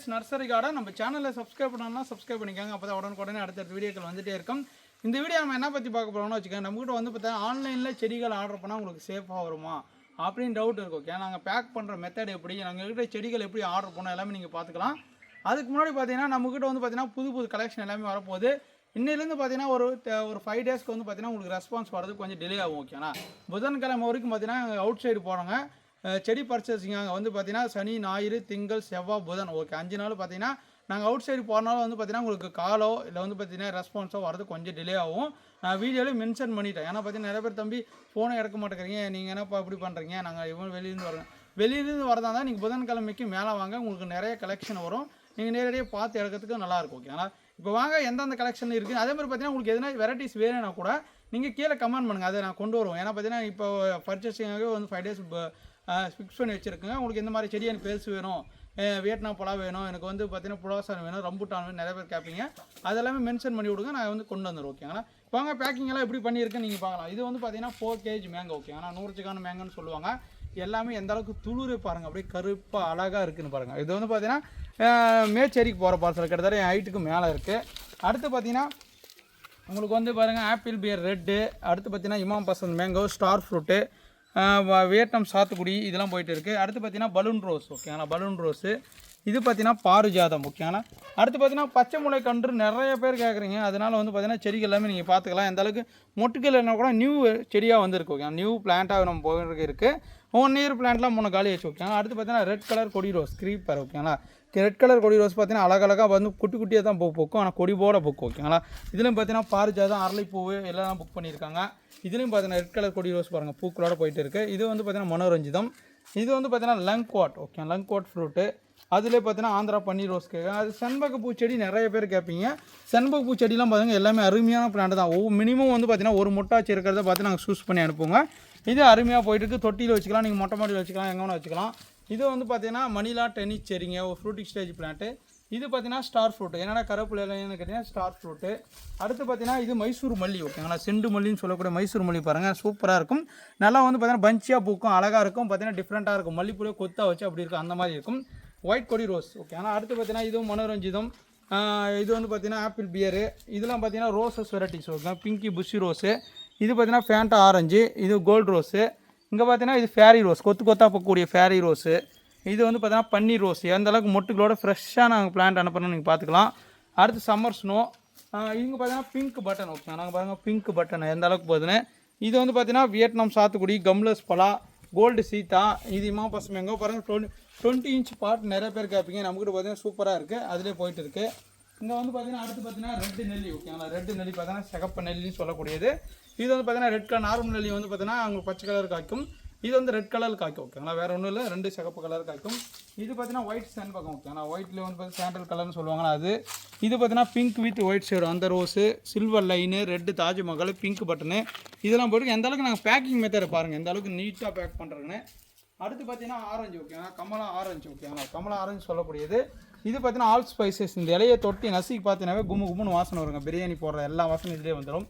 TVS nursery garden நம்ம சேனலை subscribe பண்ணணும்னா சப்ஸ்கிரைப் பண்ணிக்கோங்க. அப்போ தான் உடனுக்குடனே அடுத்தடுத்த வீடியோக்கள் வந்துட்டே இருக்கும். இந்த வீடியோ நம்ம என்ன பற்றி பார்க்க போகிறோம்னு வச்சுக்கோங்க. நம்மகிட்ட வந்து பார்த்தா ஆன்லைனில் செடிகள் ஆர்டர் பண்ணால் உங்களுக்கு சேஃபாக வருமா? அப்படின்னு டவுட் இருக்கும். ஓகே நாங்கள் பேக் பண்ணுற மெத்தட் எப்படி நாங்கள் கிட்ட செடிகள் எப்படி ஆர்டர் பண்ணோம் எல்லாமே நீங்கள் பார்த்துக்கலாம். அதுக்கு முன்னாடி பார்த்தீங்கன்னா நம்மக்கிட்ட வந்து பார்த்தீங்கன்னா புது புது கலெக்ஷன் எல்லாமே வரப்போகுது. இன்னிலேருந்து பார்த்தீங்கன்னா ஒரு ஒரு ஃபைவ் டேஸ்க்கு வந்து பார்த்தீங்கன்னா உங்களுக்கு ரெஸ்பான்ஸ் வரது கொஞ்சம் டிலே ஆகும் ஓகேண்ணா புதன்கிழமை வரைக்கும் பார்த்தீங்கன்னா அவுட் சைடு போகிறாங்க செடி பர்ச்சேசிங் அங்கே வந்து பார்த்தீங்கன்னா சனி ஞாயிறு திங்கள் செவ்வாய் புதன். ஓகே அஞ்சு நாள் பார்த்தீங்கன்னா நாங்கள் அவுட் சைடு போகிறனால வந்து பார்த்தீங்கன்னா உங்களுக்கு காலோ இல்லை வந்து பார்த்தீங்கன்னா ரெஸ்பான்ஸோ வரது கொஞ்சம் டிலே ஆகும். நான் வீடியோவில் மென்ஷன் பண்ணிட்டேன். ஏன்னா பார்த்தீங்கன்னா நிறைய பேர் தம்பி ஃபோனை எடுக்க மாட்டேங்கிறீங்க. நீங்கள் என்னப்பா இப்படி பண்ணுறீங்க நாங்கள் இவன் வெளியிலேருந்து வரோம் வெளியிலேருந்து வரதா இருந்தால் நீங்கள் புதன்கிழமைக்கு மேலே வாங்க. உங்களுக்கு நிறைய கலெக்ஷன் வரும். நீங்கள் நேரடியாக பார்த்து எடுக்கிறதுக்கு நல்லாயிருக்கும் ஆனால் இப்போ வாங்க எந்தெந்த கலெக்ஷன் இருக்குது அதே மாதிரி பார்த்தீங்கன்னா உங்களுக்கு எதனா வெரைட்டிஸ் வேணும்னா கூட நீங்கள் கீழே கமெண்ட் பண்ணுங்கள் அதை நான் கொண்டு வருவோம். ஏன்னா பார்த்தீங்கன்னா இப்போ பர்ச்சேசிங்காகவே வந்து ஃபைவ் டேஸ் ஃபிக்ஸ் பண்ணி வச்சுருக்கேங்க. உங்களுக்கு இந்த மாதிரி செடி எனக்கு பெருசு வேணும். வியட்நாம் புலா வேணும். எனக்கு வந்து பார்த்தீங்கன்னா புலாசான் வேணும். ரம்புட்டான் வேணும். நிறைய பேர் கேட்பீங்க. அதெல்லாமே மென்ஷன் பண்ணி விடுங்க. நான் வந்து கொண்டு வந்துடுறேன் ஓகேங்களா வாங்க பேக்கிங்கெல்லாம் எப்படி பண்ணியிருக்கேன் நீங்கள் பார்க்கலாம். இது வந்து பார்த்தீங்கன்னா ஃபோர் கேஜி மேங்கோ ஓகேங்களா நூறு மேங்கோன்னு சொல்லுவாங்க. எல்லாமே எந்த அளவுக்கு துளுரு பாருங்கள் அப்படியே கருப்பாக அழகாக இருக்குன்னு பாருங்கள் இது வந்து பார்த்தீங்கன்னா மேச்சேரிக்கு போகிற பார்சல் கிட்டத்தட்ட என் ஹைட்டுக்கு மேலே இருக்குது அடுத்து பார்த்தீங்கன்னா உங்களுக்கு வந்து பாருங்கள் ஆப்பிள் பியர் ரெட்டு அடுத்து பார்த்தீங்கன்னா Imam Pasand mango star fruit Vietnam சாத்துக்குடி இதெல்லாம் போயிட்டு இருக்குது அடுத்து பார்த்தீங்கன்னா பலூன் ரோஸ் ஓகேங்களா பலூன் ரோஸு. இது பார்த்தீங்கன்னா பாரிஜாதம் ஓகேங்களா அடுத்து பார்த்தீங்கன்னா பச்சை முளை கன்று நிறைய பேர் கேட்குறீங்க அதனால வந்து பார்த்தீங்கன்னா செடிகள் எல்லாமே நீங்கள் பார்த்துக்கலாம். எந்த அளவுக்கு மொட்டுக்கள் என்ன கூட நியூ செடியாக வந்திருக்கு ஓகே நியூ பிளான்ட்டாக நம்ம போயிருக்கு இருக்குது ஒன் இயர் பிளான்ட்லாம் மூணு காலி வச்சு ஓகேங்களா அடுத்து பார்த்தீங்கன்னா ரெட் கலர் கொடி ரோஸ் கிரீப்பர் ஓகேங்களா ரெட் கலர் கொடி ரோஸ் பார்த்தீங்கன்னா அழகழகாக வந்து குட்டி குட்டியாக தான் பூ பூக்கும். ஆனால் கொடி போட பூக்கும். ஓகேங்களா இதுலையும் பார்த்தீங்கன்னா பாரிஜாதம் அரளிப்பூவு எல்லாம் புக் பண்ணியிருக்காங்க. இதுலையும் பார்த்தீங்கன்னா ரெட் கலர் கொடி ரோஸ் பாருங்கள் பூக்களோட போயிட்டு இருக்கு. இது வந்து பார்த்தீங்கன்னா மனோரஞ்சிதம். இது வந்து பார்த்தீங்கன்னா லங்க்வாட் ஓகே லங்க்வாட் ஃப்ரூட்டு அதிலே பார்த்தீங்கன்னா ஆந்திரா பன்னீர் ரோஸ் கேட்கும் அது செண்பக பூச்செடி நிறைய பேர் கேட்பீங்க செண்பக பூச்செடிலாம் பார்த்தீங்கன்னா எல்லாமே அருமையான பிளான்ட் தான். ஒவ்வொரு மினிமம் வந்து பார்த்தீங்கன்னா ஒரு மொட்டாச்சி இருக்கிறத பார்த்து நாங்கள் சூஸ் பண்ணி அனுப்புவோங்க. இது அருமையாக போயிட்டு இருக்கு. தொட்டியில் வச்சுக்கலாம். நீங்கள் மொட்டை மாடியில் வச்சுக்கலாம். எங்கே வேணால் வச்சுக்கலாம். இது வந்து பார்த்தீங்கன்னா மணிலா டென்னிஸ் செரிங்க ஒரு ஃப்ரூட்டிங் ஸ்டேஜ் பிளான்ட்டு இது பார்த்தீங்கன்னா ஸ்டார் ஃப்ரூட்டு. என்னடா கருப்பில் என்னன்னு கேட்டிங்கன்னா ஸ்டார் ஃப்ரூட்டு. அடுத்து பார்த்தீங்கன்னா இது மைசூர் மல்லி ஓகேங்களா? செண்டு மல்லின்னு சொல்லக்கூடிய மைசூர் மல்லி பாருங்கள் சூப்பராக இருக்கும். நல்லா வந்து பார்த்தீங்கன்னா பஞ்சியாக பூக்கும் அழகாக இருக்கும். பார்த்தீங்கன்னா டிஃப்ரெண்ட்டாக இருக்கும். மல்லிப்பூலே கொத்தா வச்சு அப்படி இருக்கும் அந்த மாதிரி இருக்கும். ஒயிட் கொடி ரோஸ் ஓகே ஆனால் அடுத்து பார்த்தீங்கன்னா இதுவும் மனோரஞ்சிதம். இது வந்து பார்த்தீங்கன்னா ஆப்பிள் பியரு இதெல்லாம் பார்த்தீங்கன்னா roses varieties okay pinky bushy rose இது பார்த்தீங்கன்னா ஃபேண்டா ஆரஞ்சு இது கோல்டு ரோஸு இங்கே பார்த்தீங்கன்னா இது ஃபேரி ரோஸ் கொத்து கொத்தாக போகக்கூடிய ஃபேரி ரோஸு இது வந்து பார்த்தீங்கன்னா பன்னீர் ரோஸ் எந்த அளவுக்கு மொட்டுகளோட ஃப்ரெஷ்ஷாக நாங்கள் பிளான்ட் அனுப்பணும்னு நீங்கள் பார்த்துக்கலாம் அடுத்து சம்மர் ஸ்னோ இங்கே பார்த்தீங்கன்னா பிங்க் பட்டன் ஓகே நாங்கள் பாருங்கள் பிங்க் பட்டன் எந்த அளவுக்கு போகுதுன்னு. இது வந்து பார்த்தீங்கன்னா வியட்நாம் சாத்துக்குடி கம்லஸ் பலா கோல்டு சீதா இது இமா பசங்க எங்கே பாருங்கள் டுவெண்ட்டி டுவெண்ட்டி இன்ச் பார்ட் நிறைய பேர் கேட்பீங்க நம்மக்கிட்ட பார்த்தீங்கன்னா சூப்பராக இருக்குது அதிலே போயிட்டு இருக்குது இங்கே வந்து பார்த்தீங்கன்னா அடுத்து பார்த்தீங்கன்னா ரெட்டு நெல்லி ஓகேங்களா ரெட்டு நெல்லி பார்த்தீங்கன்னா சிகப்பு நெல்லின்னு சொல்லக்கூடியது. இது வந்து பார்த்தீங்கன்னா ரெட் கலர் நார்மல் நெல்லி வந்து பார்த்தீங்கன்னா அவங்க பச்சை கலர் காய்க்கும். இது வந்து ரெட் கலர் காய்க்கும் ஓகேங்களா வேறு ஒன்றும் இல்லை ரெண்டு சிகப்பு கலர் காய்க்கும். இது பார்த்தீங்கன்னா ஒயிட் சேண்ட் பக்கம் ஓகேங்களா ஒயிட்ல வந்து பார்த்தீங்கன்னா சாண்டல் கலர்னு சொல்லுவாங்களா அது. இது பார்த்தீங்கன்னா பிங்க் வித் ஒயிட் ஷேடு அந்த rose silver line red Taj Mahal pink button இதெல்லாம் போட்டு எந்த அளவுக்கு நாங்கள் பேக்கிங் மெத்தட் பாருங்கள் எந்த அளவுக்கு நீட்டாக பேக் பண்ணுறேன்னு அடுத்து பார்த்தீங்கன்னா ஆரஞ்சு ஓகேங்களா கமலா ஆரஞ்சு ஓகேங்களா கமலா ஆரஞ்சு சொல்லக்கூடியது. இது பார்த்தீங்கன்னா ஆல் ஸ்பைசஸ் இந்த இலையை தொட்டி நசுக்கி பார்த்தீங்கன்னாவே கும்மு கும்முன்னு வாசனை வருங்க. பிரியாணி போடுற எல்லா வாசனையும் இதுலேயே வந்துடும்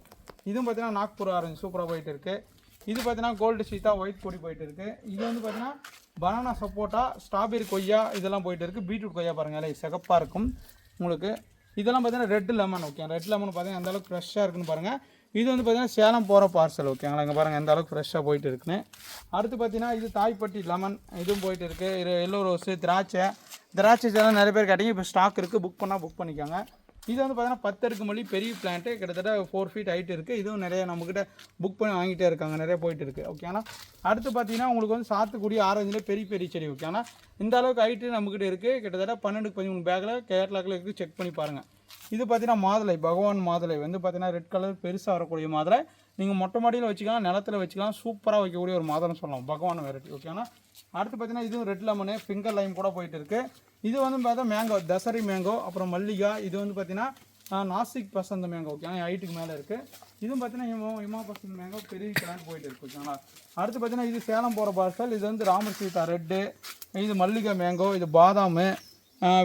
இதுவும் பார்த்தீங்கன்னா நாக்பூர் ஆரஞ்சு சூப்பராக போயிட்டு இருக்குது இது பார்த்தீங்கன்னா கோல்டு சீத்தா ஒயிட் பொடி போயிட்டு இருக்குது இது வந்து பார்த்தீங்கன்னா பனானா சப்போட்டா ஸ்ட்ராபெரி கொய்யா இதெல்லாம் போயிட்டு இருக்குது பீட்ரூட் கொய்யா பாருங்கள் இலை சிகப்பாக இருக்கும். உங்களுக்கு இதெல்லாம் பார்த்தீங்கன்னா red lemon okay red lemon பார்த்தீங்கன்னா அந்தளவுக்கு ஃப்ரெஷ்ஷாக இருக்குன்னு பாருங்கள் இது வந்து பார்த்தீங்கன்னா சேலம் போகிற பார்சல் ஓகேங்களா இங்கே பாருங்கள் எந்த அளவுக்கு ஃப்ரெஷ்ஷாக போயிட்டு இருக்குன்னு. அடுத்து பார்த்தீங்கன்னா இது தாய்ப்பட்டி லெமன் இதுவும் போயிட்டு இருக்குது எல்லோ ரோஸு திராட்சை. திராட்சை எல்லாம் நிறைய பேர் கேட்டீங்க இப்போ ஸ்டாக் இருக்குது புக் பண்ணால் புக் பண்ணிக்கோங்க. இது வந்து பார்த்தீங்கன்னா பத்தருக்கு மொழி பெரிய பிளான்ட்டு கிட்டத்தட்ட ஃபோர் ஃபீட் ஹைட் இருக்குது இதுவும் நிறைய நம்மக்கிட்ட புக் பண்ணி வாங்கிட்டே இருக்காங்க. நிறைய போயிட்டு இருக்குது ஓகேனா அடுத்து பார்த்தீங்கன்னா உங்களுக்கு வந்து சாத்துக்குடி ஆரஞ்சில் பெரிய பெரிய செடி. ஓகேனா இந்த அளவுக்கு ஹைட்டு நம்மக்கிட்ட இருக்குது கிட்டத்தட்ட பன்னெண்டு பதிமூணு பேக்கில் கேரளாக்கில் இருக்குது செக் பண்ணி பாருங்கள் இது பார்த்தீங்கன்னா மாதுளை பகவான் மாதுளை. வந்து பார்த்தீங்கன்னா ரெட் கலர் பெருசாக வரக்கூடிய மாதுளை. நீங்கள் மொட்டை மாடியில் வச்சுக்கலாம் நிலத்துல வச்சுக்கலாம் சூப்பராக வைக்கக்கூடிய ஒரு மாதம்னு சொல்லலாம். பகவான் வெரைட்டி ஓகேனா அடுத்து பார்த்தீங்கன்னா இதுவும் ரெட் லெமனு ஃபிங்கர் லைம் கூட போயிட்டு இருக்குது இது வந்து பார்த்தா மேங்கோ தசரி மேங்கோ அப்புறம் மல்லிகா இது வந்து பார்த்தீங்கன்னா நாசிக் பசந்த மேங்கோ ஓகே ஹைட்டுக்கு மேலே இருக்குது இதுவும் பார்த்தீங்கன்னா இமா இமா பசந்த மேங்கோ பெரிய பிளான் போயிட்டு இருக்கு ஓகேங்களா அடுத்து பார்த்தீங்கன்னா இது சேலம் போகிற பார்சல் இது வந்து ராமர் சீதா ரெட்டு இது மல்லிகை மேங்கோ இது பாதாமு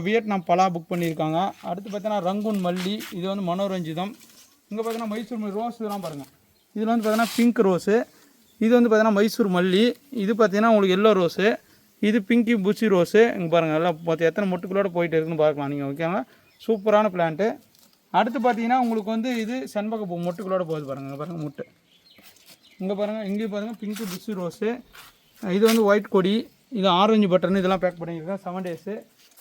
வியட்நாம் பலா புக் பண்ணியிருக்காங்க. அடுத்து பார்த்தீங்கன்னா ரங்கூன் மல்லி இது வந்து மனோரஞ்சிதம். இங்கே பார்த்தீங்கன்னா மைசூர் மல்லி ரோஸ் இதெல்லாம் பாருங்கள் இதில் வந்து பார்த்தீங்கன்னா பிங்க் ரோஸு இது வந்து பார்த்தீங்கன்னா மைசூர் மல்லி இது பார்த்தீங்கன்னா உங்களுக்கு எல்லோ ரோஸு இது பிங்கி புச்சி ரோஸு இங்கே பாருங்கள் எல்லாம் பார்த்து எத்தனை மொட்டுக்களோட போயிட்டு இருக்குன்னு பார்க்கலாம் நீங்கள் ஓகேங்களா சூப்பரான பிளான்ட்டு அடுத்து பார்த்தீங்கன்னா உங்களுக்கு வந்து இது செண்பக பூ மொட்டுக்களோட போகுது பாருங்கள் பாருங்கள் மொட்டு. இங்கே பாருங்கள் இங்கேயும் பாருங்கள் பிங்க் புஷ் ரோஸு இது வந்து ஒயிட் கொடி இது ஆரஞ்சு பட்டர்னு இதெல்லாம் பேக் பண்ணியிருக்கேன் செவன் டேஸு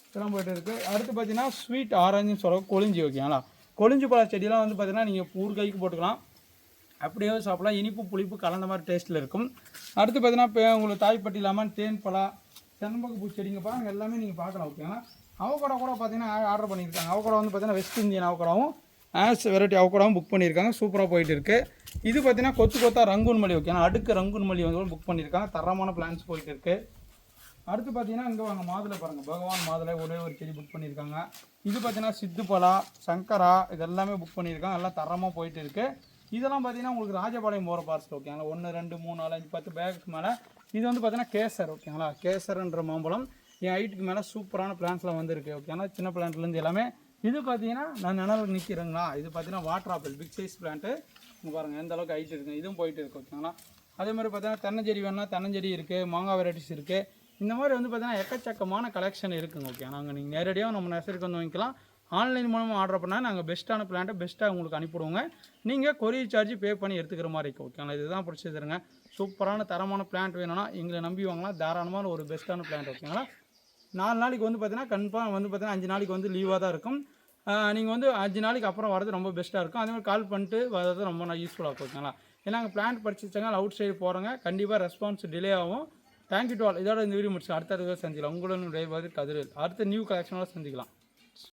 இதெல்லாம் போயிட்டு இருக்குது அடுத்து பார்த்தீங்கன்னா ஸ்வீட் ஆரஞ்சுன்னு சொல்ல கொழிஞ்சி ஓகேங்களா கொழிஞ்சி பழ செடியெலாம் வந்து பார்த்தீங்கன்னா நீங்கள் ஊறுகாய்க்கு போட்டுக்கலாம். அப்படியே சாப்பிடலாம். இனிப்பு புளிப்பு கலந்த மாதிரி டேஸ்ட்டில் இருக்கும். அடுத்து பார்த்தீங்கன்னா இப்போ உங்களுக்கு தாய்ப்பட்டி லெமன் தேன் பலா செண்பக பூ செடிங்கப்பா எல்லாமே நீங்கள் பார்க்கலாம் ஓகேங்களா அவக்கடா கூட பார்த்தீங்கன்னா ஆர்டர் பண்ணியிருக்காங்க. அவக்கடா வந்து பார்த்தீங்கன்னா வெஸ்ட் இந்தியன் அவக்கடாவும் ஆஸ் வெரைட்டி அவக்கடாவும் புக் பண்ணியிருக்காங்க. சூப்பராக போயிட்டு இருக்குது இது பார்த்தீங்கன்னா கொத்து கொத்தா ரங்கூன் மல்லி ஓகேங்களா அடுக்கு ரங்கூன் மல்லி வந்து புக் பண்ணியிருக்காங்க. தரமான பிளான்ஸ் போயிட்டு இருக்குது அடுத்து பார்த்தீங்கன்னா இங்கே வாங்க மாதுளை பாருங்கள் பகவான் மாதுளை ஒரே ஒரு செடி புக் பண்ணியிருக்காங்க. இது பார்த்தீங்கன்னா சித்துப்பலா சங்கரா இது எல்லாமே புக் பண்ணியிருக்காங்க. எல்லாம் தரமாக போயிட்டு இருக்குது இதெல்லாம் பார்த்தீங்கன்னா உங்களுக்கு ராஜபாளையம் போகிற பார்சல் ஓகேங்களா ஒன்று ரெண்டு மூணு நாலு அஞ்சு பத்து பேக்கு மேலே இது வந்து பார்த்தீங்கன்னா கேசர் ஓகேங்களா கேசர்ன்ற மாம்பழம். என் ஹைட்டுக்கு மேலே சூப்பரான பிளான்ஸ்லாம் வந்திருக்கு ஓகேங்களா சின்ன பிளான்ட்லேருந்து எல்லாமே. இது பார்த்தீங்கன்னா நான் நினைவு நிற்கிறேங்களா இது பார்த்தீங்கன்னா water apple big size plant பாருங்கள் எந்த அளவுக்கு ஹைட் இருக்குது இதுவும் போயிட்டு இருக்குது ஓகேங்களா அதே மாதிரி பார்த்தீங்கன்னா தென்னஞ்செடி வேணால் தென்னஞ்செடி இருக்குது மாங்காய் வெரைட்டிஸ் இருக்குது இந்த மாதிரி வந்து பார்த்தீங்கன்னா எக்கச்சக்கமான கலெக்ஷன் இருக்குங்க ஓகே நாங்கள் நீங்கள் நேரடியாக நம்ம நர்சரிக்கு வந்து வாங்கிக்கலாம். ஆன்லைன் மூலமாக ஆர்டர் பண்ணால் நாங்கள் பெஸ்ட்டான பிளான்ட்டை பெஸ்ட்டாக உங்களுக்கு அனுப்பிவிடுவோங்க. நீங்கள் கொரியர் சார்ஜ் பே பண்ணி எடுத்துக்கிற மாதிரி இருக்கும் ஓகேங்களா இதுதான் பிடிச்சதுருங்க சூப்பரான தரமான பிளான்ட் வேணும்னா எங்களை நம்பி வாங்கலாம். தாராளமான ஒரு பெஸ்ட்டான பிளான்ட் ஓகேங்களா நாலு நாளைக்கு வந்து பார்த்தீங்கன்னா கன்ஃபார்ம் வந்து பார்த்தீங்கன்னா அஞ்சு நாளைக்கு வந்து லீவாக தான் இருக்கும். நீங்கள் வந்து அஞ்சு நாளைக்கு அப்புறம் வரது ரொம்ப பெஸ்ட்டாக இருக்கும். அதே மாதிரி கால் பண்ணிட்டு வரது ரொம்ப நான் யூஸ்ஃபுல்லாக இருக்கும் ஓகேங்களா ஏன்னா நாங்கள் பிளான்ட் படிச்சிச்சாங்க அவுட் சைடு போகிறோங்க கண்டிப்பாக ரெஸ்பான்ஸ் டிலே ஆகும். தேங்க்யூ டு ஆல் இதோட இந்த வீடியோ முடிச்சு அடுத்த வீடியோ சந்திக்கலாம். உங்களுடன் விரைவாக கதிரில். அடுத்த நியூ கலெக்ஷனோட சந்திக்கலாம்.